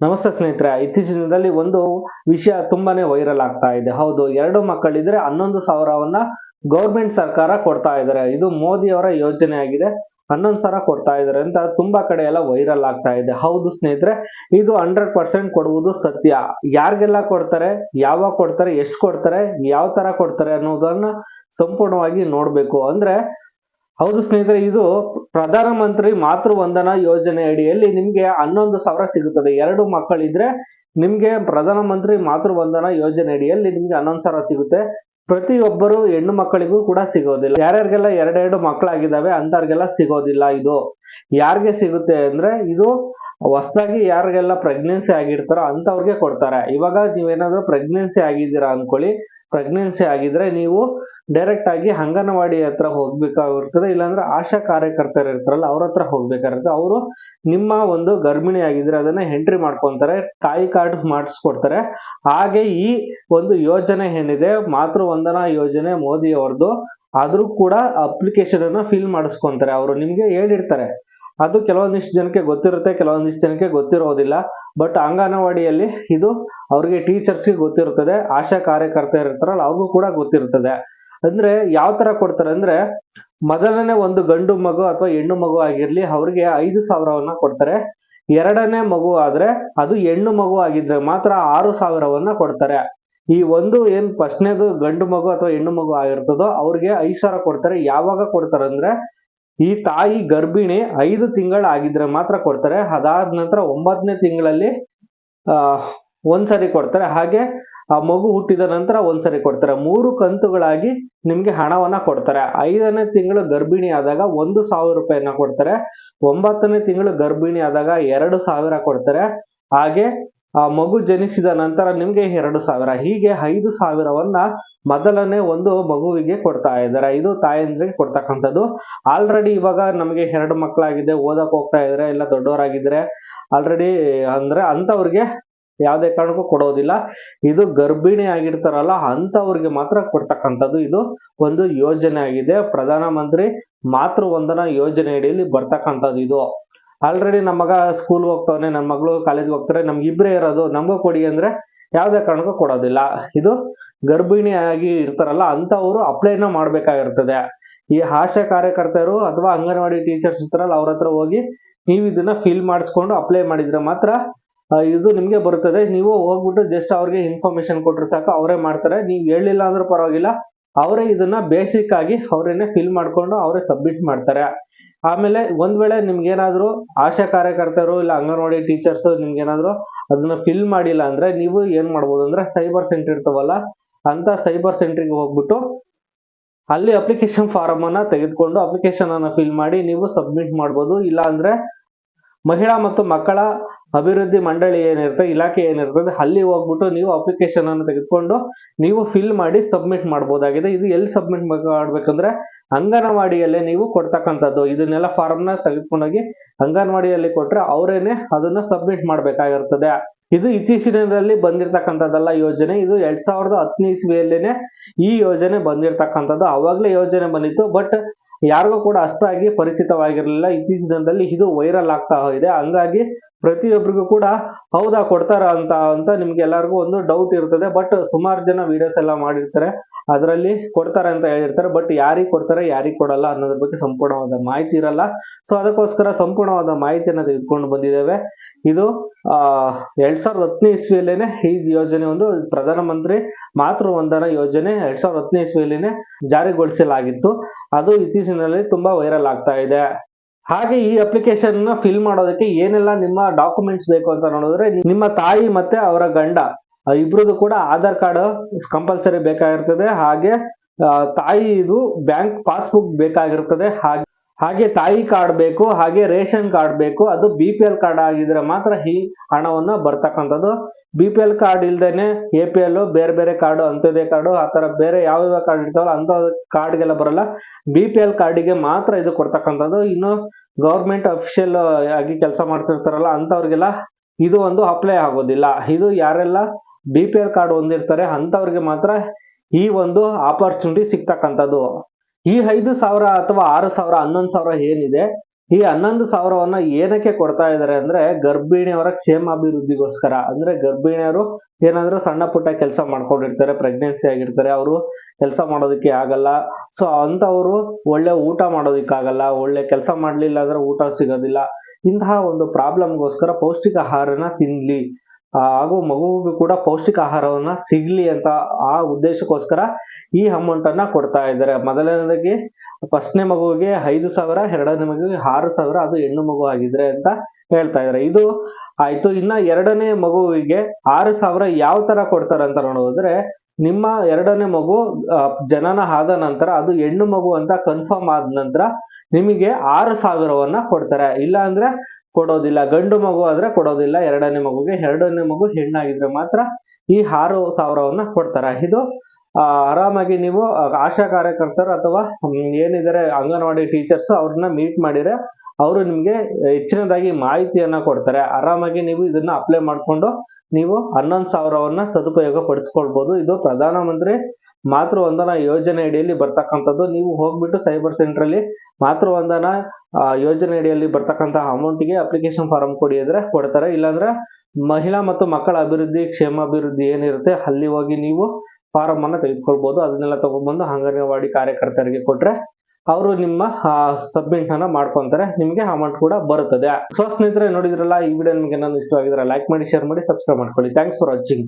ನಮಸ್ತೆ ಸ್ನೇಹಿತರೆ, ಇತ್ತೀಚಿನ ದಿನದಲ್ಲಿ ಒಂದು ವಿಷಯ ತುಂಬಾನೇ ವೈರಲ್ ಆಗ್ತಾ ಇದೆ. ಹೌದು, ಎರಡು ಮಕ್ಕಳಿದ್ರೆ ಹನ್ನೊಂದು ಸಾವಿರವನ್ನ ಗೌರ್ಮೆಂಟ್ ಸರ್ಕಾರ ಕೊಡ್ತಾ ಇದ್ದಾರೆ ಇದು ಮೋದಿ ಅವರ ಯೋಜನೆ ಆಗಿದೆ ಹನ್ನೊಂದು ಸಾವಿರ ಕೊಡ್ತಾ ಇದ್ದಾರೆ ಅಂತ ತುಂಬಾ ಕಡೆ ಎಲ್ಲ ವೈರಲ್ ಆಗ್ತಾ ಇದೆ. ಹೌದು ಸ್ನೇಹಿತರೆ, ಇದು ಹಂಡ್ರೆಡ್ ಪರ್ಸೆಂಟ್ ಕೊಡುವುದು ಸತ್ಯ. ಯಾರಿಗೆಲ್ಲ ಕೊಡ್ತಾರೆ, ಯಾವಾಗ ಕೊಡ್ತಾರೆ, ಎಷ್ಟು ಕೊಡ್ತಾರೆ, ಯಾವ ತರ ಕೊಡ್ತಾರೆ ಅನ್ನೋದನ್ನ ಸಂಪೂರ್ಣವಾಗಿ ನೋಡ್ಬೇಕು. ಅಂದ್ರೆ ಹೌದು ಸ್ನೇಹಿತರೆ, ಇದು ಪ್ರಧಾನಮಂತ್ರಿ ಮಾತೃ ವಂದನಾ ಯೋಜನೆ ಅಡಿಯಲ್ಲಿ ನಿಮ್ಗೆ ಹನ್ನೊಂದು ಸಾವಿರ ಸಿಗುತ್ತದೆ. ಎರಡು ಮಕ್ಕಳಿದ್ರೆ ನಿಮ್ಗೆ ಪ್ರಧಾನ ಮಂತ್ರಿ ಮಾತೃ ವಂದನಾ ಯೋಜನೆ ಅಡಿಯಲ್ಲಿ ನಿಮ್ಗೆ ಹನ್ನೊಂದು ಸಾವಿರ ಸಿಗುತ್ತೆ. ಪ್ರತಿಯೊಬ್ಬರು ಹೆಣ್ಣು ಮಕ್ಕಳಿಗೂ ಕೂಡ ಸಿಗೋದಿಲ್ಲ. ಯಾರ್ಯಾರಿಗೆಲ್ಲ ಎರಡೆರಡು ಮಕ್ಕಳಾಗಿದ್ದಾವೆ ಅಂತವ್ರಿಗೆಲ್ಲ ಸಿಗೋದಿಲ್ಲ ಇದು. ಯಾರಿಗೆ ಸಿಗುತ್ತೆ ಅಂದ್ರೆ ಇದು ಹೊಸದಾಗಿ ಯಾರಿಗೆಲ್ಲ ಪ್ರೆಗ್ನೆನ್ಸಿ ಆಗಿರ್ತಾರೋ ಅಂತವ್ರಿಗೆ ಕೊಡ್ತಾರೆ. ಇವಾಗ ನೀವೇನಾದ್ರೂ ಪ್ರೆಗ್ನೆನ್ಸಿ ಆಗಿದ್ದೀರಾ ಅನ್ಕೊಳ್ಳಿ ಪ್ರೆಗ್ನೆನ್ಸಿ ಆಗಿದ್ರೆ ನೀವು ಡೈರೆಕ್ಟ್ ಆಗಿ ಅಂಗನವಾಡಿ ಹತ್ರ ಹೋಗ್ಬೇಕಾಗಿರ್ತದೆ, ಇಲ್ಲಾಂದ್ರೆ ಆಶಾ ಕಾರ್ಯಕರ್ತರು ಇರ್ತಾರಲ್ಲ ಅವ್ರ ಹತ್ರ ಹೋಗ್ಬೇಕಾಗಿರುತ್ತೆ. ಅವರು ನಿಮ್ಮ ಒಂದು ಗರ್ಭಿಣಿ ಆಗಿದ್ರೆ ಅದನ್ನ ಎಂಟ್ರಿ ಮಾಡ್ಕೊಂತಾರೆ, ತಾಯಿ ಕಾರ್ಡ್ ಮಾಡಿಸ್ಕೊಡ್ತಾರೆ. ಹಾಗೆ ಈ ಒಂದು ಯೋಜನೆ ಏನಿದೆ, ಮಾತೃ ವಂದನಾ ಯೋಜನೆ ಮೋದಿ ಅವ್ರದ್ದು ಆದ್ರೂ ಕೂಡ ಅಪ್ಲಿಕೇಶನ್ ಅನ್ನ ಫಿಲ್ ಮಾಡಿಸ್ಕೊಂತಾರೆ. ಅವರು ನಿಮ್ಗೆ ಹೇಳಿರ್ತಾರೆ. ಅದು ಕೆಲವೊಂದಿಷ್ಟು ಜನಕ್ಕೆ ಗೊತ್ತಿರುತ್ತೆ, ಕೆಲವೊಂದಿಷ್ಟು ಜನಕ್ಕೆ ಗೊತ್ತಿರೋದಿಲ್ಲ. ಬಟ್ ಅಂಗನವಾಡಿಯಲ್ಲಿ ಇದು ಅವ್ರಿಗೆ ಟೀಚರ್ಸ್ಗೆ ಗೊತ್ತಿರ್ತದೆ, ಆಶಾ ಕಾರ್ಯಕರ್ತ ಇರ್ತಾರಲ್ಲ, ಅವ್ರಿಗೂ ಕೂಡ ಗೊತ್ತಿರ್ತದೆ. ಅಂದ್ರೆ ಯಾವ ತರ ಕೊಡ್ತಾರೆ ಅಂದ್ರೆ, ಮೊದಲನೇ ಒಂದು ಗಂಡು ಮಗು ಅಥವಾ ಹೆಣ್ಣು ಮಗು ಆಗಿರ್ಲಿ, ಅವ್ರಿಗೆ ಐದು ಸಾವಿರವನ್ನ ಕೊಡ್ತಾರೆ. ಎರಡನೇ ಮಗು ಆದ್ರೆ, ಅದು ಹೆಣ್ಣು ಮಗು ಆಗಿದ್ರೆ ಮಾತ್ರ ಆರು ಸಾವಿರವನ್ನ ಕೊಡ್ತಾರೆ. ಈ ಒಂದು ಏನ್ ಫಸ್ಟ್ನೇದು ಗಂಡು ಮಗು ಅಥವಾ ಹೆಣ್ಣು ಮಗು ಆಗಿರ್ತದೋ, ಅವ್ರಿಗೆ ಐದು ಸಾವಿರ ಕೊಡ್ತಾರೆ. ಯಾವಾಗ ಕೊಡ್ತಾರೆ ಅಂದ್ರೆ ಈ ತಾಯಿ ಗರ್ಭಿಣಿ ಐದು ತಿಂಗಳು ಆಗಿದ್ರೆ ಮಾತ್ರ ಕೊಡ್ತಾರೆ. ಅದಾದ ನಂತರ ಒಂಬತ್ತನೇ ತಿಂಗಳಲ್ಲಿ ಒಂದ್ಸರಿ ಕೊಡ್ತಾರೆ. ಹಾಗೆ ಆ ಮಗು ಹುಟ್ಟಿದ ನಂತರ ಒಂದ್ಸರಿ ಕೊಡ್ತಾರೆ. ಮೂರು ಕಂತುಗಳಾಗಿ ನಿಮ್ಗೆ ಹಣವನ್ನ ಕೊಡ್ತಾರೆ. ಐದನೇ ತಿಂಗಳು ಗರ್ಭಿಣಿ ಆದಾಗ ಒಂದು ಸಾವಿರ ರೂಪಾಯಿನ ಕೊಡ್ತಾರೆ. ಒಂಬತ್ತನೇ ತಿಂಗಳು ಗರ್ಭಿಣಿ ಆದಾಗ ಎರಡು ಸಾವಿರ ಕೊಡ್ತಾರೆ. ಹಾಗೆ ಆ ಮಗು ಜನಿಸಿದ ನಂತರ ನಿಮ್ಗೆ ಎರಡು ಸಾವಿರ, ಹೀಗೆ ಐದು ಸಾವಿರವನ್ನ ಮೊದಲನೇ ಒಂದು ಮಗುವಿಗೆ ಕೊಡ್ತಾ ಇದ್ದಾರೆ. ಇದು ತಾಯಂದ್ರಿಗೆ ಕೊಡ್ತಕ್ಕಂಥದ್ದು. ಆಲ್ರೆಡಿ ಇವಾಗ ನಮಗೆ ಎರಡು ಮಕ್ಕಳಾಗಿದೆ, ಓದಕ್ ಹೋಗ್ತಾ ಇದ್ರೆ ಇಲ್ಲ ದೊಡ್ಡವರಾಗಿದ್ರೆ ಆಲ್ರೆಡಿ ಅಂದ್ರೆ ಅಂತವ್ರಿಗೆ ಯಾವುದೇ ಕಾರಣಕ್ಕೂ ಕೊಡೋದಿಲ್ಲ. ಇದು ಗರ್ಭಿಣಿ ಆಗಿರ್ತಾರಲ್ಲ ಅಂತವ್ರಿಗೆ ಮಾತ್ರ ಕೊಡ್ತಕ್ಕಂಥದ್ದು ಇದು ಒಂದು ಯೋಜನೆ ಆಗಿದೆ. ಪ್ರಧಾನ ಮಂತ್ರಿ ಮಾತೃ ವಂದನಾ ಯೋಜನೆ ಅಡಿಯಲ್ಲಿ ಬರ್ತಕ್ಕಂಥದ್ದು ಇದು. ಆಲ್ರೆಡಿ ನಮ್ಮ ಮಗ ಸ್ಕೂಲ್ ಹೋಗ್ತಾವನೆ ನನ್ನ ಮಗಳು ಕಾಲೇಜ್ಗೆ ಹೋಗ್ತಾರೆ ನಮ್ಗೆ ಇಬ್ಬರೇ ಇರೋದು, ನಮಗೂ ಕೊಡಿ ಅಂದ್ರೆ ಯಾವುದೇ ಕಾರಣಕ್ಕೂ ಕೊಡೋದಿಲ್ಲ. ಇದು ಗರ್ಭಿಣಿ ಆಗಿ ಇರ್ತಾರಲ್ಲ ಅಂತವರು ಅಪ್ಲೈನ ಮಾಡ್ಬೇಕಾಗಿರ್ತದೆ. ಈ ಆಶಾ ಕಾರ್ಯಕರ್ತರು ಅಥವಾ ಅಂಗನವಾಡಿ ಟೀಚರ್ಸ್ ಇರ್ತಾರಲ್ಲ, ಅವ್ರ ಹತ್ರ ಹೋಗಿ ನೀವು ಇದನ್ನ ಫಿಲ್ ಮಾಡಿಸ್ಕೊಂಡು ಅಪ್ಲೈ ಮಾಡಿದ್ರೆ ಮಾತ್ರ ಇದು ನಿಮಗೆ ಬರುತ್ತದೆ. ನೀವು ಹೋಗ್ಬಿಟ್ಟು ಜಸ್ಟ್ ಅವ್ರಿಗೆ ಇನ್ಫಾರ್ಮೇಶನ್ ಕೊಟ್ರೆ ಸಾಕು, ಅವರೇ ಮಾಡ್ತಾರೆ. ನೀವು ಹೇಳಿಲ್ಲ ಅಂದ್ರೆ ಪರವಾಗಿಲ್ಲ, ಅವರೇ ಇದನ್ನ ಬೇಸಿಕ್ ಆಗಿ ಅವರೇನೆ ಫಿಲ್ ಮಾಡ್ಕೊಂಡು ಅವರೇ ಸಬ್ಮಿಟ್ ಮಾಡ್ತಾರೆ. ಆಮೇಲೆ ಒಂದ್ ವೇಳೆ ನಿಮ್ಗೆ ಏನಾದ್ರು ಆಶಾ ಕಾರ್ಯಕರ್ತರು ಇಲ್ಲ ಅಂಗನವಾಡಿ ಟೀಚರ್ಸ್ ನಿಮ್ಗೆ ಏನಾದ್ರು ಅದನ್ನ ಫಿಲ್ ಮಾಡಿಲ್ಲ ಅಂದ್ರೆ ನೀವು ಏನ್ ಮಾಡ್ಬೋದು ಅಂದ್ರೆ ಸೈಬರ್ ಸೆಂಟರ್ ಇರ್ತಾವಲ್ಲ ಅಂತ ಸೈಬರ್ ಸೆಂಟ್ರಿಗೆ ಹೋಗ್ಬಿಟ್ಟು ಅಲ್ಲಿ ಅಪ್ಲಿಕೇಶನ್ ಫಾರಂ ಅನ್ನ ತೆಗೆದುಕೊಂಡು ಅಪ್ಲಿಕೇಶನ್ ಅನ್ನ ಫಿಲ್ ಮಾಡಿ ನೀವು ಸಬ್ಮಿಟ್ ಮಾಡ್ಬೋದು. ಇಲ್ಲ ಅಂದ್ರೆ ಮಹಿಳಾ ಮತ್ತು ಮಕ್ಕಳ ಅಭಿವೃದ್ಧಿ ಮಂಡಳಿ ಏನಿರುತ್ತೆ, ಇಲಾಖೆ ಏನಿರ್ತದೆ, ಅಲ್ಲಿ ಹೋಗ್ಬಿಟ್ಟು ನೀವು ಅಪ್ಲಿಕೇಶನ್ ಅನ್ನು ತೆಗೆದುಕೊಂಡು ನೀವು ಫಿಲ್ ಮಾಡಿ ಸಬ್ಮಿಟ್ ಮಾಡ್ಬೋದಾಗಿದೆ. ಇದು ಎಲ್ಲಿ ಸಬ್ಮಿಟ್ ಮಾಡ್ಬೇಕಂದ್ರೆ ಅಂಗನವಾಡಿಯಲ್ಲೇ ನೀವು ಕೊಡ್ತಕ್ಕಂಥದ್ದು. ಇದನ್ನೆಲ್ಲ ಫಾರ್ಮ್ನ ತೆಗೆದುಕೊಂಡೋಗಿ ಅಂಗನವಾಡಿಯಲ್ಲಿ ಕೊಟ್ರೆ ಅವರೇನೆ ಅದನ್ನ ಸಬ್ಮಿಟ್ ಮಾಡ್ಬೇಕಾಗಿರ್ತದೆ. ಇದು ಇತ್ತೀಚಿನ ದಿನದಲ್ಲಿ ಬಂದಿರತಕ್ಕಂಥದ್ದಲ್ಲ ಯೋಜನೆ. ಇದು ಎರಡ್ ಸಾವಿರದ ಹತ್ತನೇ ಇಸ್ವಿಯಲ್ಲೇನೆ ಈ ಯೋಜನೆ ಬಂದಿರತಕ್ಕಂಥದ್ದು. ಅವಾಗ್ಲೇ ಯೋಜನೆ ಬಂದಿತ್ತು. ಬಟ್ ಯಾರಿಗೂ ಕೂಡ ಅಷ್ಟಾಗಿ ಪರಿಚಿತವಾಗಿರಲಿಲ್ಲ. ಇತ್ತೀಚಿನ ದಿನದಲ್ಲಿ ಇದು ವೈರಲ್ ಆಗ್ತಾ ಇದೆ. ಹಂಗಾಗಿ ಪ್ರತಿಯೊಬ್ಬರಿಗೂ ಕೂಡ ಹೌದಾ ಕೊಡ್ತಾರ ಅಂತ ಅಂತ ನಿಮ್ಗೆ ಎಲ್ಲರಿಗೂ ಒಂದು ಡೌಟ್ ಇರ್ತದೆ. ಬಟ್ ಸುಮಾರು ಜನ ವಿಡಿಯೋಸ್ ಎಲ್ಲ ಮಾಡಿರ್ತಾರೆ. ಅದರಲ್ಲಿ ಕೊಡ್ತಾರೆ ಅಂತ ಹೇಳಿರ್ತಾರೆ. ಬಟ್ ಯಾರಿಗೆ ಕೊಡ್ತಾರೆ, ಯಾರಿಗೆ ಕೊಡಲ್ಲ ಅನ್ನೋದ್ರ ಬಗ್ಗೆ ಸಂಪೂರ್ಣವಾದ ಮಾಹಿತಿ ಇರಲ್ಲ. ಸೊ ಅದಕ್ಕೋಸ್ಕರ ಸಂಪೂರ್ಣವಾದ ಮಾಹಿತಿಯನ್ನು ತೆಗೆದುಕೊಂಡು ಬಂದಿದ್ದೇವೆ. ಇದು ಎರಡ್ ಸಾವಿರದ ಹತ್ತನೇ ಇಸ್ವಿಯಲ್ಲೇನೆ ಈ ಯೋಜನೆ ಒಂದು ಪ್ರಧಾನಮಂತ್ರಿ ಮಾತೃ ವಂದನಾ ಯೋಜನೆ ಎರಡ್ ಸಾವಿರದ ಹತ್ತನೇ ಇಸ್ವಿಯಲ್ಲೇನೆ ಜಾರಿಗೊಳಿಸಲಾಗಿತ್ತು. ಅದು ಇತ್ತೀಚಿನಲ್ಲಿ ತುಂಬಾ ವೈರಲ್ ಆಗ್ತಾ ಇದೆ. ಹಾಗೆ ಈ ಅಪ್ಲಿಕೇಶನ್ ಫಿಲ್ ಮಾಡೋದಕ್ಕೆ ಏನೆಲ್ಲ ನಿಮ್ಮ ಡಾಕ್ಯುಮೆಂಟ್ಸ್ ಬೇಕು ಅಂತ ನೋಡಿದ್ರೆ ನಿಮ್ಮ ತಾಯಿ ಮತ್ತೆ ಅವರ ಗಂಡ ಇಬ್ರದ್ದು ಕೂಡ ಆಧಾರ್ ಕಾರ್ಡ್ ಕಂಪಲ್ಸರಿ ಬೇಕಾಗಿರ್ತದೆ. ಹಾಗೆ ತಾಯಿ ಇದು ಬ್ಯಾಂಕ್ ಪಾಸ್ಬುಕ್ ಬೇಕಾಗಿರ್ತದೆ. ಹಾಗೆ ಹಾಗೆ ತಾಯಿ ಕಾರ್ಡ್ ಬೇಕು, ಹಾಗೆ ರೇಷನ್ ಕಾರ್ಡ್ ಬೇಕು, ಅದು ಬಿ ಪಿ ಎಲ್ ಕಾರ್ಡ್ ಆಗಿದ್ರೆ ಮಾತ್ರ ಈ ಹಣವನ್ನು ಬರ್ತಕ್ಕಂಥದ್ದು. ಬಿ ಪಿ ಎಲ್ ಕಾರ್ಡ್ ಇಲ್ದೇನೆ ಎ ಪಿ ಎಲ್ ಬೇರೆ ಬೇರೆ ಕಾರ್ಡು ಅಂತ್ಯೋದಯ ಕಾರ್ಡು, ಆ ತರ ಬೇರೆ ಯಾವ ಯಾವ ಕಾರ್ಡ್ ಇರ್ತಾವಲ್ಲ ಅಂತ ಕಾರ್ಡ್ಗೆಲ್ಲ ಬರಲ್ಲ. ಬಿ ಪಿ ಎಲ್ ಕಾರ್ಡಿಗೆ ಮಾತ್ರ ಇದು ಕೊಡ್ತಕ್ಕಂಥದ್ದು. ಇನ್ನು ಗೌರ್ಮೆಂಟ್ ಅಫಿಷಿಯಲ್ ಆಗಿ ಕೆಲಸ ಮಾಡ್ತಿರ್ತಾರಲ್ಲ ಅಂತವ್ರಿಗೆಲ್ಲ ಇದು ಒಂದು ಅಪ್ಲೈ ಆಗೋದಿಲ್ಲ. ಇದು ಯಾರೆಲ್ಲ ಬಿ ಪಿ ಎಲ್ ಕಾರ್ಡ್ ಹೊಂದಿರ್ತಾರೆ ಅಂತವ್ರಿಗೆ ಮಾತ್ರ ಈ ಒಂದು ಆಪರ್ಚುನಿಟಿ ಸಿಗ್ತಕ್ಕಂಥದ್ದು. ಈ ಐದು ಸಾವಿರ ಅಥವಾ ಆರು ಸಾವಿರ, ಹನ್ನೊಂದು ಸಾವಿರ ಏನಿದೆ, ಈ ಹನ್ನೊಂದು ಸಾವಿರವನ್ನ ಏನಕ್ಕೆ ಕೊಡ್ತಾ ಇದ್ದಾರೆ ಅಂದ್ರೆ ಗರ್ಭಿಣಿಯವರ ಕ್ಷೇಮಾಭಿವೃದ್ಧಿಗೋಸ್ಕರ. ಅಂದ್ರೆ ಗರ್ಭಿಣಿಯರು ಏನಾದ್ರೂ ಸಣ್ಣ ಪುಟ್ಟ ಕೆಲಸ ಮಾಡ್ಕೊಂಡಿರ್ತಾರೆ ಪ್ರೆಗ್ನೆನ್ಸಿ ಆಗಿರ್ತಾರೆ, ಅವರು ಕೆಲಸ ಮಾಡೋದಕ್ಕೆ ಆಗಲ್ಲ. ಸೊ ಅಂತವರು ಒಳ್ಳೆ ಊಟ ಮಾಡೋದಕ್ಕಾಗಲ್ಲ, ಒಳ್ಳೆ ಕೆಲಸ ಮಾಡ್ಲಿಲ್ಲ ಅಂದ್ರೆ ಊಟ ಸಿಗೋದಿಲ್ಲ. ಇಂತಹ ಒಂದು ಪ್ರಾಬ್ಲಮ್ಗೋಸ್ಕರ ಪೌಷ್ಟಿಕ ಆಹಾರನ ತಿನ್ಲಿ. ಹಾಗೂ ಮಗುವಿಗೂ ಕೂಡ ಪೌಷ್ಟಿಕ ಆಹಾರವನ್ನ ಸಿಗ್ಲಿ ಅಂತ ಆ ಉದ್ದೇಶಕ್ಕೋಸ್ಕರ ಈ ಅಮೌಂಟ್ ಅನ್ನ ಕೊಡ್ತಾ ಇದ್ದಾರೆ. ಮೊದಲನೇದಾಗಿ, ಫಸ್ಟ್ನೇ ಮಗುವಿಗೆ ಐದು ಸಾವಿರ, ಎರಡನೇ ಮಗುವಿಗೆ ಆರು ಸಾವಿರ, ಅದು ಹೆಣ್ಣು ಮಗು ಆಗಿದ್ರೆ ಅಂತ ಹೇಳ್ತಾ ಇದ್ದಾರೆ. ಇದು ಆಯ್ತು, ಇನ್ನ ಎರಡನೇ ಮಗುವಿಗೆ ಆರು ಸಾವಿರ ಯಾವ ತರ ಕೊಡ್ತಾರೆ ಅಂತ ನೋಡೋದ್ರೆ ನಿಮ್ಮ ಎರಡನೇ ಮಗು ಜನನ ಆದ ನಂತರ ಅದು ಹೆಣ್ಣು ಮಗು ಅಂತ ಕನ್ಫರ್ಮ್ ಆದ ನಂತರ ನಿಮಗೆ ಆರು ಸಾವಿರವನ್ನ ಕೊಡ್ತಾರೆ. ಇಲ್ಲ ಅಂದ್ರೆ ಕೊಡೋದಿಲ್ಲ. ಗಂಡು ಮಗು ಆದ್ರೆ ಕೊಡೋದಿಲ್ಲ. ಎರಡನೇ ಮಗುಗೆ ಎರಡನೇ ಮಗು ಹೆಣ್ಣಾಗಿದ್ರೆ ಮಾತ್ರ ಈ ಆರು ಸಾವಿರವನ್ನ ಕೊಡ್ತಾರೆ. ಇದು ಆರಾಮಾಗಿ ನೀವು ಆಶಾ ಕಾರ್ಯಕರ್ತರು ಅಥವಾ ಏನಿದ್ದಾರೆ ಅಂಗನವಾಡಿ ಟೀಚರ್ಸ್ ಅವ್ರನ್ನ ಮೀಟ್ ಮಾಡಿದ್ರೆ ಅವರು ನಿಮಗೆ ಹೆಚ್ಚಿನದಾಗಿ ಮಾಹಿತಿಯನ್ನ ಕೊಡ್ತಾರೆ. ಆರಾಮಾಗಿ ನೀವು ಇದನ್ನ ಅಪ್ಲೈ ಮಾಡ್ಕೊಂಡು ನೀವು ಹನ್ನೊಂದು ಸಾವಿರವನ್ನ ಸದುಪಯೋಗ ಪಡಿಸ್ಕೊಳ್ಬೋದು ಇದು ಪ್ರಧಾನಮಂತ್ರಿ ಮಾತೃವಂದನಾ ಯೋಜನೆ ಅಡಿಯಲ್ಲಿ ಬರ್ತಕ್ಕಂಥದ್ದು. ನೀವು ಹೋಗ್ಬಿಟ್ಟು ಸೈಬರ್ ಸೆಂಟರ್ ಅಲ್ಲಿ ಮಾತೃವಂದನಾ ಯೋಜನೆ ಅಡಿಯಲ್ಲಿ ಬರ್ತಕ್ಕಂಥ ಅಮೌಂಟ್ಗೆ ಅಪ್ಲಿಕೇಶನ್ ಫಾರಂ ಕೊಡಿ ಅಂದ್ರೆ ಕೊಡ್ತಾರೆ. ಇಲ್ಲಾಂದ್ರೆ ಮಹಿಳಾ ಮತ್ತು ಮಕ್ಕಳ ಅಭಿವೃದ್ಧಿ ಕ್ಷೇಮಾಭಿವೃದ್ಧಿ ಏನಿರುತ್ತೆ ಅಲ್ಲಿ ಹೋಗಿ ನೀವು ಫಾರಂ ಅನ್ನ ತೆಗೆದುಕೊಳ್ಬಹುದು ಅದನ್ನೆಲ್ಲ ತಗೊಂಡ್ಬಂದು ಅಂಗನವಾಡಿ ಕಾರ್ಯಕರ್ತರಿಗೆ ಕೊಟ್ರೆ ಅವರು ನಿಮ್ಮ ಸಬ್ಮಿಟ್ ಅನ್ನ ಮಾಡ್ಕೊಂತಾರೆ. ನಿಮಗೆ ಅಮೌಂಟ್ ಕೂಡ ಬರುತ್ತದೆ. ಸೊ ಸ್ನೇಹಿತರೆ, ನೋಡಿದ್ರಲ್ಲ, ಈ ವಿಡಿಯೋ ನಿಮಗೆ ಇಷ್ಟ ಆಗಿದ್ರೆ ಲೈಕ್ ಮಾಡಿ ಶೇರ್ ಮಾಡಿ ಸಬ್ಸ್ಕ್ರೈಬ್ ಮಾಡ್ಕೊಳ್ಳಿ. Thanks for watching